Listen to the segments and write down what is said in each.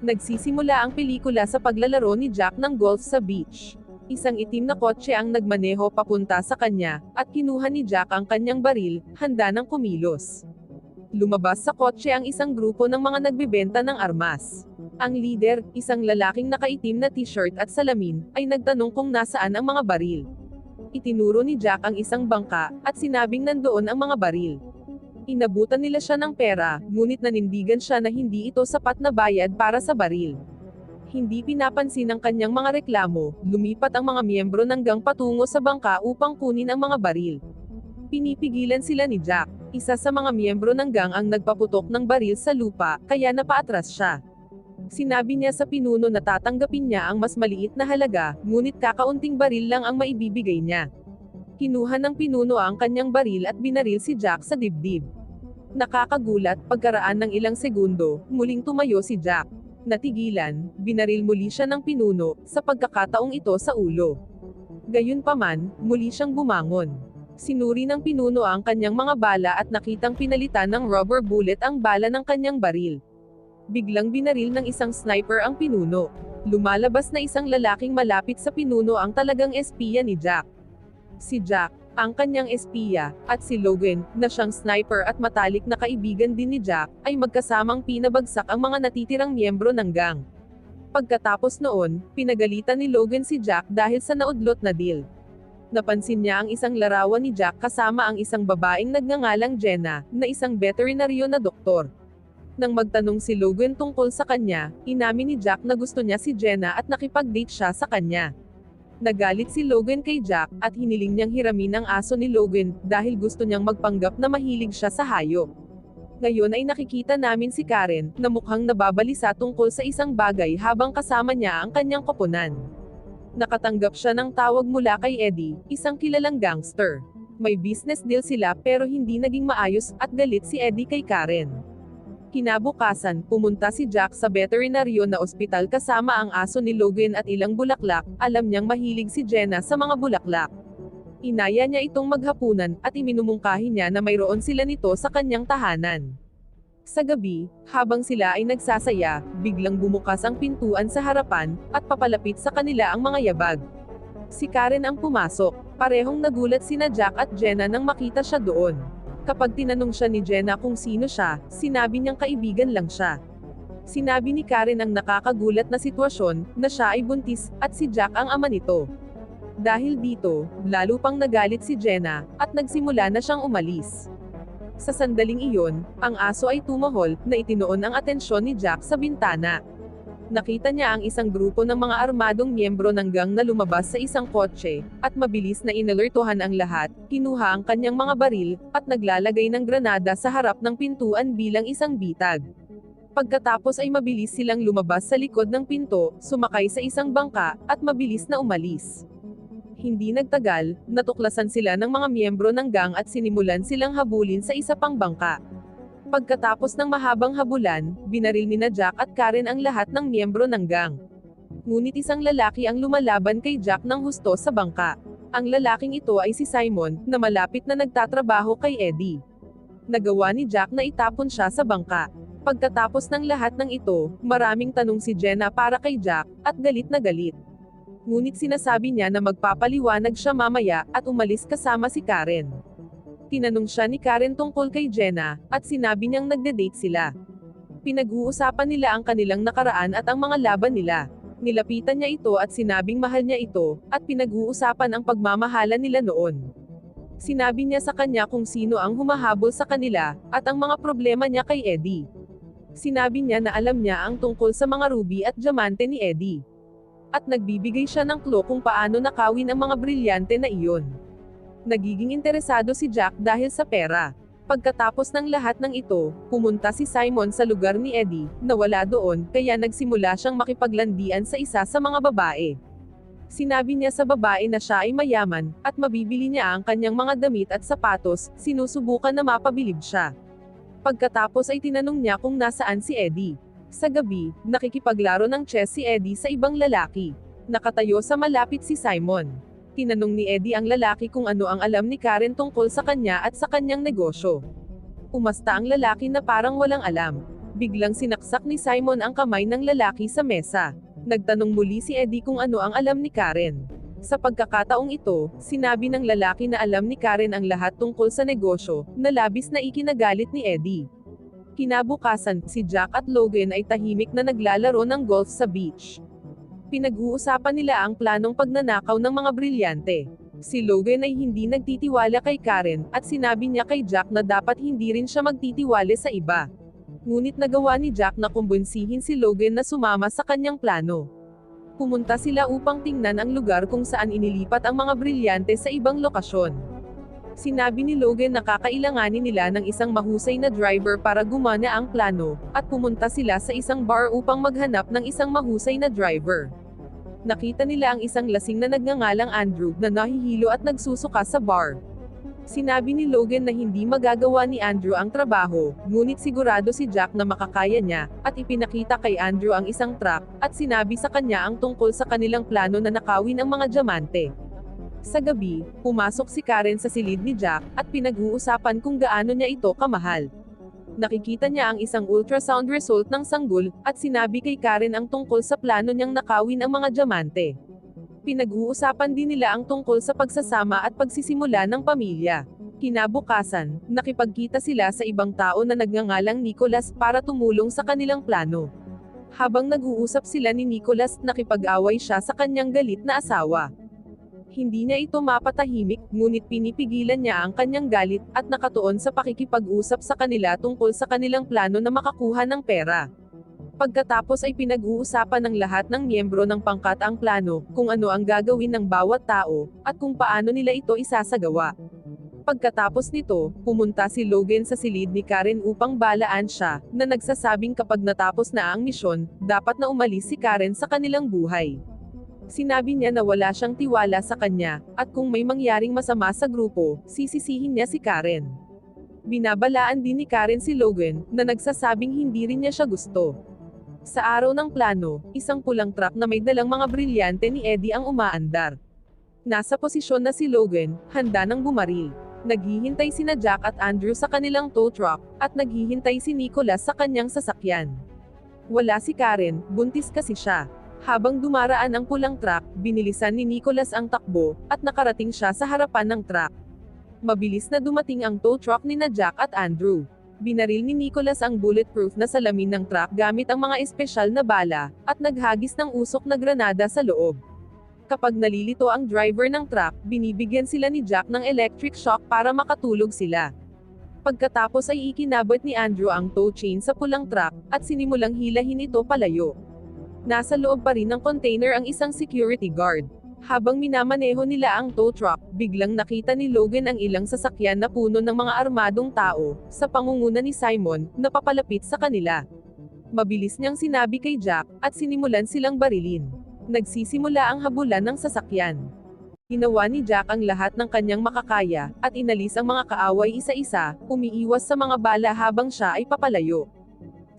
Nagsisimula ang pelikula sa paglalaro ni Jack ng golf sa beach. Isang itim na kotse ang nagmaneho papunta sa kanya, at kinuha ni Jack ang kanyang baril, handa ng kumilos. Lumabas sa kotse ang isang grupo ng mga nagbebenta ng armas. Ang leader, isang lalaking nakaitim na t-shirt at salamin, ay nagtanong kung nasaan ang mga baril. Itinuro ni Jack ang isang bangka, at sinabing nandoon ang mga baril. Inabutan nila siya ng pera, ngunit nanindigan siya na hindi ito sapat na bayad para sa baril. Hindi pinapansin ang kanyang mga reklamo, lumipat ang mga miyembro ng gang patungo sa bangka upang kunin ang mga baril. Pinipigilan sila ni Jack. Isa sa mga miyembro ng gang ang nagpaputok ng baril sa lupa, kaya napaatras siya. Sinabi niya sa pinuno na tatanggapin niya ang mas maliit na halaga, ngunit kakaunting baril lang ang maibibigay niya. Kinuha ng pinuno ang kanyang baril at binaril si Jack sa dibdib. Nakakagulat, pagkaraan ng ilang segundo, muling tumayo si Jack. Natigilan, binaril muli siya ng pinuno, sa pagkakataong ito sa ulo. Gayunpaman, muli siyang bumangon. Sinuri ng pinuno ang kanyang mga bala at nakitang pinalitan ng rubber bullet ang bala ng kanyang baril. Biglang binaril ng isang sniper ang pinuno. Lumalabas na isang lalaking malapit sa pinuno ang talagang espiya ni Jack. Si Jack, ang kanyang espiya, at si Logan, na siyang sniper at matalik na kaibigan din ni Jack, ay magkasamang pinabagsak ang mga natitirang miyembro ng gang. Pagkatapos noon, pinagalitan ni Logan si Jack dahil sa naudlot na deal. Napansin niya ang isang larawan ni Jack kasama ang isang babaeng nagngangalang Jenna, na isang veterinaryo na doktor. Nang magtanong si Logan tungkol sa kanya, inamin ni Jack na gusto niya si Jenna at nakipag-date siya sa kanya. Nagalit si Logan kay Jack, at hiniling niyang hiramin ang aso ni Logan, dahil gusto niyang magpanggap na mahilig siya sa hayop. Ngayon ay nakikita namin si Karen, na mukhang nababalisa tungkol sa isang bagay habang kasama niya ang kanyang koponan. Nakatanggap siya ng tawag mula kay Eddie, isang kilalang gangster. May business deal sila pero hindi naging maayos, at galit si Eddie kay Karen. Kinabukasan, pumunta si Jack sa veterinaryo na ospital kasama ang aso ni Logan at ilang bulaklak, alam niyang mahilig si Jenna sa mga bulaklak. Inaya niya itong maghapunan, at iminumungkahi niya na mayroon sila nito sa kanyang tahanan. Sa gabi, habang sila ay nagsasaya, biglang bumukas ang pintuan sa harapan, at papalapit sa kanila ang mga yabag. Si Karen ang pumasok, parehong nagulat sina Jack at Jenna nang makita siya doon. Kapag tinanong siya ni Jenna kung sino siya, sinabi niyang kaibigan lang siya. Sinabi ni Karen ang nakakagulat na sitwasyon, na siya ay buntis, at si Jack ang ama nito. Dahil dito, lalo pang nagalit si Jenna, at nagsimula na siyang umalis. Sa sandaling iyon, ang aso ay tumahol, na itinoon ang atensyon ni Jack sa bintana. Nakita niya ang isang grupo ng mga armadong miyembro ng gang na lumabas sa isang kotse, at mabilis na inalertuhan ang lahat, kinuha ang kanyang mga baril, at naglalagay ng granada sa harap ng pintuan bilang isang bitag. Pagkatapos ay mabilis silang lumabas sa likod ng pinto, sumakay sa isang bangka, at mabilis na umalis. Hindi nagtagal, natuklasan sila ng mga miyembro ng gang at sinimulan silang habulin sa isa pang bangka. Pagkatapos ng mahabang habulan, binaril ni na Jack at Karen ang lahat ng miyembro ng gang. Ngunit isang lalaki ang lumalaban kay Jack ng husto sa bangka. Ang lalaking ito ay si Simon, na malapit na nagtatrabaho kay Eddie. Nagawa ni Jack na itapon siya sa bangka. Pagkatapos ng lahat ng ito, maraming tanong si Jenna para kay Jack, at galit na galit. Ngunit sinasabi niya na magpapaliwanag siya mamaya, at umalis kasama si Karen. Tinanong siya ni Karen tungkol kay Jenna, at sinabi niyang nagde-date sila. Pinag-uusapan nila ang kanilang nakaraan at ang mga laban nila. Nilapitan niya ito at sinabing mahal niya ito, at pinag-uusapan ang pagmamahala nila noon. Sinabi niya sa kanya kung sino ang humahabol sa kanila, at ang mga problema niya kay Eddie. Sinabi niya na alam niya ang tungkol sa mga ruby at diamante ni Eddie. At nagbibigay siya ng clue kung paano nakawin ang mga brilyante na iyon. Nagiging interesado si Jack dahil sa pera. Pagkatapos ng lahat ng ito, pumunta si Simon sa lugar ni Eddie, na wala doon, kaya nagsimula siyang makipaglandian sa isa sa mga babae. Sinabi niya sa babae na siya ay mayaman, at mabibili niya ang kanyang mga damit at sapatos, sinusubukan na mapabilib siya. Pagkatapos ay tinanong niya kung nasaan si Eddie. Sa gabi, nakikipaglaro ng chess si Eddie sa ibang lalaki. Nakatayo sa malapit si Simon. Tinanong ni Eddie ang lalaki kung ano ang alam ni Karen tungkol sa kanya at sa kanyang negosyo. Umasta ang lalaki na parang walang alam. Biglang sinaksak ni Simon ang kamay ng lalaki sa mesa. Nagtanong muli si Eddie kung ano ang alam ni Karen. Sa pagkakataong ito, sinabi ng lalaki na alam ni Karen ang lahat tungkol sa negosyo, na labis na ikinagalit ni Eddie. Kinabukasan, si Jack at Logan ay tahimik na naglalaro ng golf sa beach. Pinag-uusapan nila ang planong pagnanakaw ng mga brilyante. Si Logan ay hindi nagtitiwala kay Karen, at sinabi niya kay Jack na dapat hindi rin siya magtitiwala sa iba. Ngunit nagawa ni Jack na kumbunsihin si Logan na sumama sa kanyang plano. Pumunta sila upang tingnan ang lugar kung saan inilipat ang mga brilyante sa ibang lokasyon. Sinabi ni Logan na kakailanganin nila ng isang mahusay na driver para gumana ang plano, at pumunta sila sa isang bar upang maghanap ng isang mahusay na driver. Nakita nila ang isang lasing na nagngangalang Andrew na nahihilo at nagsusuka sa bar. Sinabi ni Logan na hindi magagawa ni Andrew ang trabaho, ngunit sigurado si Jack na makakaya niya, at ipinakita kay Andrew ang isang truck, at sinabi sa kanya ang tungkol sa kanilang plano na nakawin ang mga diamante. Sa gabi, pumasok si Karen sa silid ni Jack, at pinag-uusapan kung gaano niya ito kamahal. Nakikita niya ang isang ultrasound result ng sanggol, at sinabi kay Karen ang tungkol sa plano niyang nakawin ang mga diamante. Pinag-uusapan din nila ang tungkol sa pagsasama at pagsisimula ng pamilya. Kinabukasan, nakipagkita sila sa ibang tao na nagngangalang Nicholas para tumulong sa kanilang plano. Habang nag-uusap sila ni Nicholas, nakipag-away siya sa kanyang galit na asawa. Hindi niya ito mapatahimik, ngunit pinipigilan niya ang kanyang galit, at nakatuon sa pakikipag-usap sa kanila tungkol sa kanilang plano na makakuha ng pera. Pagkatapos ay pinag-uusapan ng lahat ng miyembro ng pangkat ang plano, kung ano ang gagawin ng bawat tao, at kung paano nila ito isasagawa. Pagkatapos nito, pumunta si Logan sa silid ni Karen upang balaan siya, na nagsasabing kapag natapos na ang misyon, dapat na umalis si Karen sa kanilang buhay. Sinabi niya na wala siyang tiwala sa kanya, at kung may mangyaring masama sa grupo, sisisihin niya si Karen. Binabalaan din ni Karen si Logan, na nagsasabing hindi rin niya siya gusto. Sa araw ng plano, isang pulang truck na may dalang mga brilyante ni Eddie ang umaandar. Nasa posisyon na si Logan, handa nang bumaril. Naghihintay sina Jack at Andrew sa kanilang tow truck, at naghihintay si Nicholas sa kanyang sasakyan. Wala si Karen, buntis kasi siya. Habang dumaraan ang pulang truck, binilisan ni Nicholas ang takbo, at nakarating siya sa harapan ng truck. Mabilis na dumating ang tow truck ni Jack at Andrew. Binaril ni Nicholas ang bulletproof na salamin ng truck gamit ang mga espesyal na bala, at naghagis ng usok na granada sa loob. Kapag nalilito ang driver ng truck, binibigyan sila ni Jack ng electric shock para makatulog sila. Pagkatapos ay ikinabot ni Andrew ang tow chain sa pulang truck, at sinimulang hilahin ito palayo. Nasa loob pa rin ng container ang isang security guard. Habang minamaneho nila ang tow truck, biglang nakita ni Logan ang ilang sasakyan na puno ng mga armadong tao, sa pangunguna ni Simon, na papalapit sa kanila. Mabilis niyang sinabi kay Jack, at sinimulan silang barilin. Nagsisimula ang habulan ng sasakyan. Ginawa ni Jack ang lahat ng kanyang makakaya, at inalis ang mga kaaway isa-isa, umiiwas sa mga bala habang siya ay papalayo.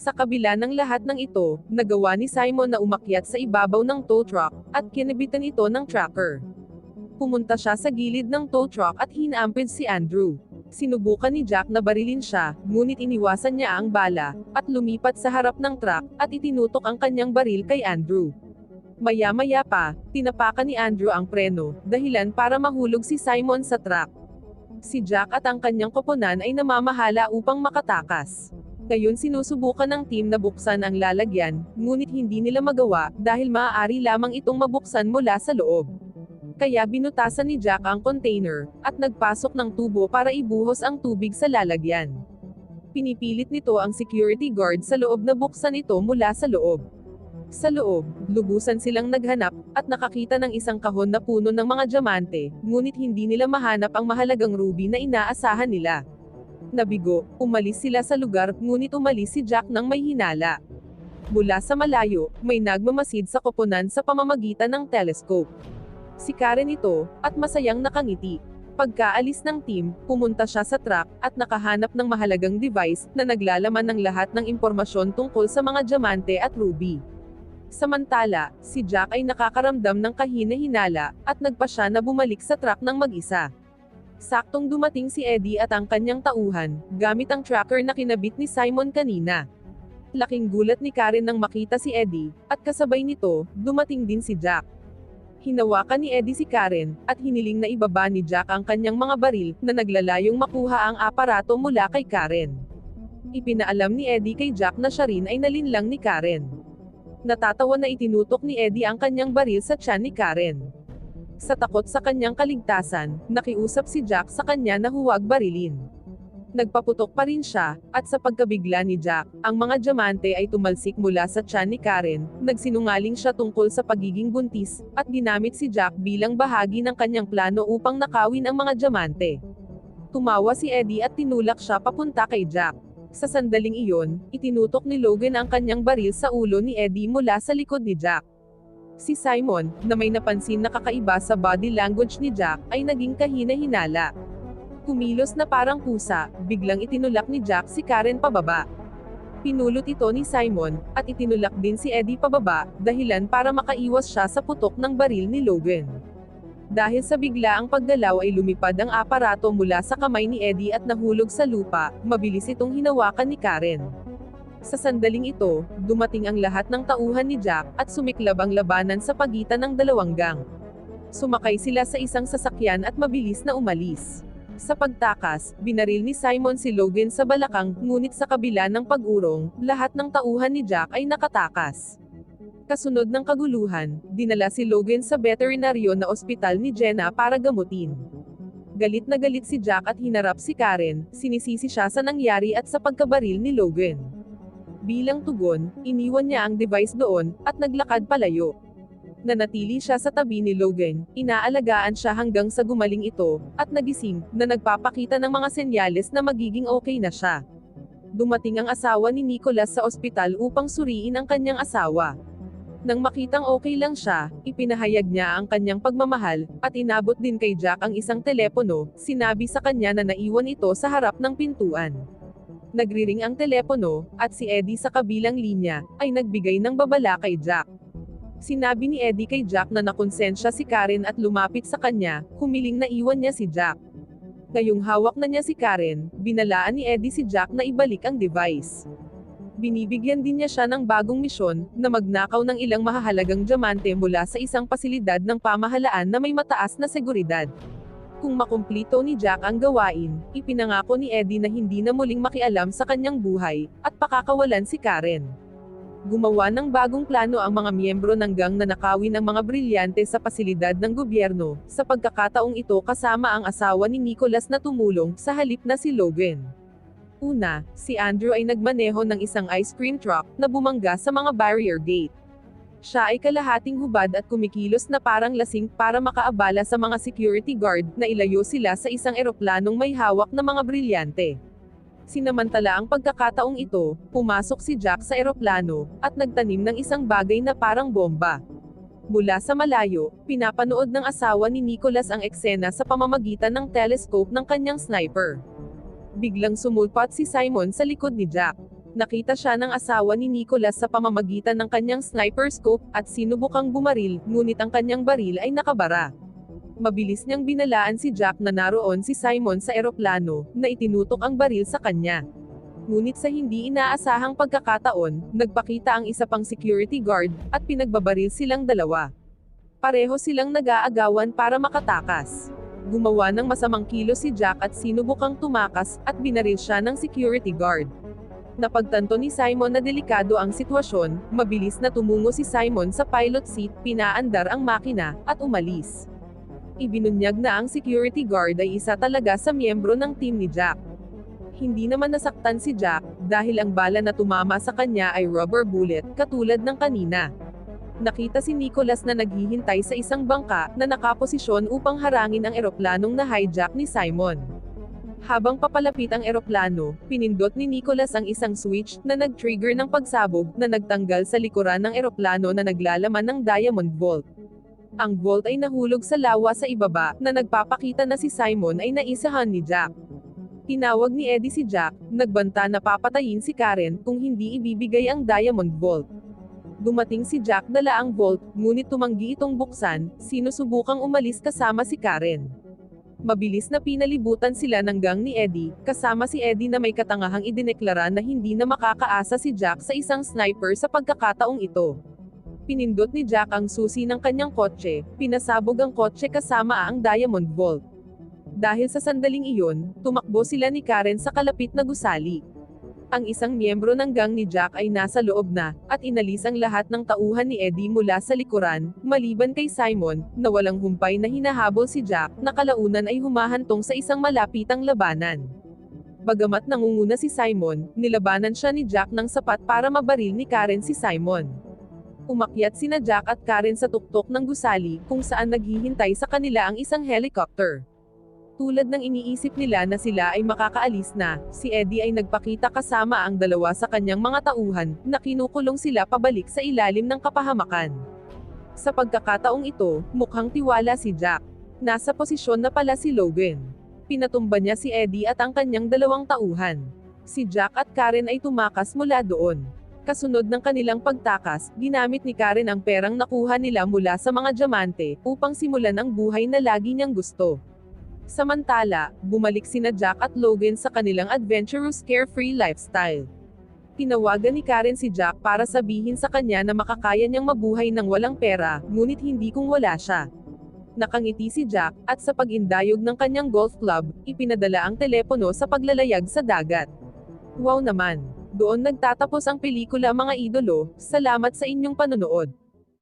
Sa kabila ng lahat ng ito, nagawa ni Simon na umakyat sa ibabaw ng tow truck, at kinibitan ito ng tracker. Pumunta siya sa gilid ng tow truck at hinampid si Andrew. Sinubukan ni Jack na barilin siya, ngunit iniwasan niya ang bala, at lumipat sa harap ng truck, at itinutok ang kanyang baril kay Andrew. Maya-maya pa, tinapakan ni Andrew ang preno, dahilan para mahulog si Simon sa truck. Si Jack at ang kanyang koponan ay namamahala upang makatakas. Ngayon sinusubukan ng team na buksan ang lalagyan, ngunit hindi nila magawa, dahil maaari lamang itong mabuksan mula sa loob. Kaya binutasan ni Jack ang container, at nagpasok ng tubo para ibuhos ang tubig sa lalagyan. Pinipilit nito ang security guard sa loob na buksan ito mula sa loob. Sa loob, lubusan silang naghanap, at nakakita ng isang kahon na puno ng mga diamante, ngunit hindi nila mahanap ang mahalagang ruby na inaasahan nila. Nabigo, umalis sila sa lugar, ngunit umalis si Jack nang may hinala. Mula sa malayo, may nagmamasid sa koponan sa pamamagitan ng telescope. Si Karen ito, at masayang nakangiti. Pagkaalis ng team, pumunta siya sa truck, at nakahanap ng mahalagang device, na naglalaman ng lahat ng impormasyon tungkol sa mga diamante at ruby. Samantala, si Jack ay nakakaramdam ng kahina-hinala, at nagpa siya na bumalik sa truck ng mag-isa. Saktong dumating si Eddie at ang kanyang tauhan, gamit ang tracker na kinabit ni Simon kanina. Laking gulat ni Karen nang makita si Eddie, at kasabay nito, dumating din si Jack. Hinawakan ni Eddie si Karen, at hiniling na ibaba ni Jack ang kanyang mga baril, na naglalayong makuha ang aparato mula kay Karen. Ipinaalam ni Eddie kay Jack na siya rin ay nalinlang ni Karen. Natatawa na itinutok ni Eddie ang kanyang baril sa tiyan ni Karen. Sa takot sa kanyang kaligtasan, nakiusap si Jack sa kanya na huwag barilin. Nagpaputok pa rin siya, at sa pagkabigla ni Jack, ang mga diamante ay tumalsik mula sa tiyan ni Karen, nagsinungaling siya tungkol sa pagiging buntis, at ginamit si Jack bilang bahagi ng kanyang plano upang nakawin ang mga diamante. Tumawa si Eddie at tinulak siya papunta kay Jack. Sa sandaling iyon, itinutok ni Logan ang kanyang baril sa ulo ni Eddie mula sa likod ni Jack. Si Simon, na may napansin na kakaiba sa body language ni Jack, ay naging kahina-hinala. Kumilos na parang pusa, biglang itinulak ni Jack si Karen pababa. Pinulot ito ni Simon, at itinulak din si Eddie pababa, dahilan para makaiwas siya sa putok ng baril ni Logan. Dahil sa biglaang paggalaw ay lumipad ang aparato mula sa kamay ni Eddie at nahulog sa lupa, mabilis itong hinawakan ni Karen. Sa sandaling ito, dumating ang lahat ng tauhan ni Jack, at sumiklab ang labanan sa pagitan ng dalawang gang. Sumakay sila sa isang sasakyan at mabilis na umalis. Sa pagtakas, binaril ni Simon si Logan sa balakang, ngunit sa kabila ng pag-urong, lahat ng tauhan ni Jack ay nakatakas. Kasunod ng kaguluhan, dinala si Logan sa veterinaryo na ospital ni Jenna para gamutin. Galit na galit si Jack at hinarap si Karen, sinisisi siya sa nangyari at sa pagkabaril ni Logan. Bilang tugon, iniwan niya ang device doon, at naglakad palayo. Nanatili siya sa tabi ni Logan, inaalagaan siya hanggang sa gumaling ito, at nagising, na nagpapakita ng mga senyales na magiging okay na siya. Dumating ang asawa ni Nicholas sa ospital upang suriin ang kanyang asawa. Nang makitang okay lang siya, ipinahayag niya ang kanyang pagmamahal, at inabot din kay Jack ang isang telepono, sinabi sa kanya na naiwan ito sa harap ng pintuan. Nagriring ang telepono, at si Eddie sa kabilang linya, ay nagbigay ng babala kay Jack. Sinabi ni Eddie kay Jack na nakonsensya si Karen at lumapit sa kanya, humiling na iwan niya si Jack. Ngayong hawak na niya si Karen, binalaan ni Eddie si Jack na ibalik ang device. Binibigyan din niya siya ng bagong misyon, na magnakaw ng ilang mahahalagang diamante mula sa isang pasilidad ng pamahalaan na may mataas na seguridad. Kung makumplito ni Jack ang gawain, ipinangako ni Eddie na hindi na muling makialam sa kanyang buhay, at pakakawalan si Karen. Gumawa ng bagong plano ang mga miyembro ng gang na nakawin ang mga brilyante sa pasilidad ng gobyerno, sa pagkakataong ito kasama ang asawa ni Nicholas na tumulong, sa halip na si Logan. Una, si Andrew ay nagmaneho ng isang ice cream truck, na bumangga sa mga barrier gate. Siya ay kalahating hubad at kumikilos na parang lasing para makaabala sa mga security guard, na ilayo sila sa isang eroplanong may hawak na mga brilyante. Sinamantala ang pagkakataong ito, pumasok si Jack sa eroplano, at nagtanim ng isang bagay na parang bomba. Mula sa malayo, pinapanood ng asawa ni Nicholas ang eksena sa pamamagitan ng telescope ng kanyang sniper. Biglang sumulpat si Simon sa likod ni Jack. Nakita siya ng asawa ni Nicholas sa pamamagitan ng kanyang sniper scope, at sinubukang bumaril, ngunit ang kanyang baril ay nakabara. Mabilis niyang binalaan si Jack na naroon si Simon sa eroplano, na itinutok ang baril sa kanya. Ngunit sa hindi inaasahang pagkakataon, nagpakita ang isa pang security guard, at pinagbabaril silang dalawa. Pareho silang nag-aagawan para makatakas. Gumawa ng masamang kilo si Jack at sinubukang tumakas, at binaril siya ng security guard. Napagtanto ni Simon na delikado ang sitwasyon, mabilis na tumungo si Simon sa pilot seat, pinaandar ang makina, at umalis ibinunyag na ang security guard ay isa talaga sa miyembro ng team ni Jack. Hindi naman nasaktan si Jack, dahil ang bala na tumama sa kanya ay rubber bullet, katulad ng kanina. Nakita si Nicholas na naghihintay sa isang bangka, na nakaposisyon upang harangin ang eroplanong na hijack ni Simon. Habang papalapit ang eroplano, pinindot ni Nicholas ang isang switch, na nag-trigger ng pagsabog, na nagtanggal sa likuran ng eroplano na naglalaman ng diamond vault. Ang vault ay nahulog sa lawa sa ibaba, na nagpapakita na si Simon ay naisahan ni Jack. Tinawag ni Eddie si Jack, nagbanta na papatayin si Karen kung hindi ibibigay ang Diamond Vault. Dumating si Jack dala ang vault, ngunit tumanggi itong buksan, sinusubukang umalis kasama si Karen. Mabilis na pinalibutan sila ng gang ni Eddie, kasama si Eddie na may katangahang idineklara na hindi na makakaasa si Jack sa isang sniper sa pagkakataong ito. Pinindot ni Jack ang susi ng kanyang kotse, pinasabog ang kotse kasama ang Diamond Vault. Dahil sa sandaling iyon, tumakbo sila ni Karen sa kalapit na gusali. Ang isang miyembro ng gang ni Jack ay nasa loob na, at inalis ang lahat ng tauhan ni Eddie mula sa likuran, maliban kay Simon, na walang humpay na hinahabol si Jack, na kalaunan ay humahantong sa isang malapitang labanan. Bagamat nangunguna si Simon, nilabanan siya ni Jack ng sapat para mabaril ni Karen si Simon. Umakyat sina Jack at Karen sa tuktok ng gusali, kung saan naghihintay sa kanila ang isang helicopter. Tulad ng iniisip nila na sila ay makakaalis na, si Eddie ay nagpakita kasama ang dalawa sa kanyang mga tauhan, na kinukulong sila pabalik sa ilalim ng kapahamakan. Sa pagkakataong ito, mukhang tiwala si Jack. Nasa posisyon na pala si Logan. Pinatumba niya si Eddie at ang kanyang dalawang tauhan. Si Jack at Karen ay tumakas mula doon. Kasunod ng kanilang pagtakas, ginamit ni Karen ang perang nakuha nila mula sa mga diamante, upang simulan ang buhay na lagi niyang gusto. Samantala, bumalik sina Jack at Logan sa kanilang adventurous carefree lifestyle. Tinawagan ni Karen si Jack para sabihin sa kanya na makakaya niyang mabuhay ng walang pera, ngunit hindi kung wala siya. Nakangiti si Jack, at sa pag-indayog ng kanyang golf club, ipinadala ang telepono sa paglalayag sa dagat. Wow naman! Doon nagtatapos ang pelikula mga idolo, salamat sa inyong panonood.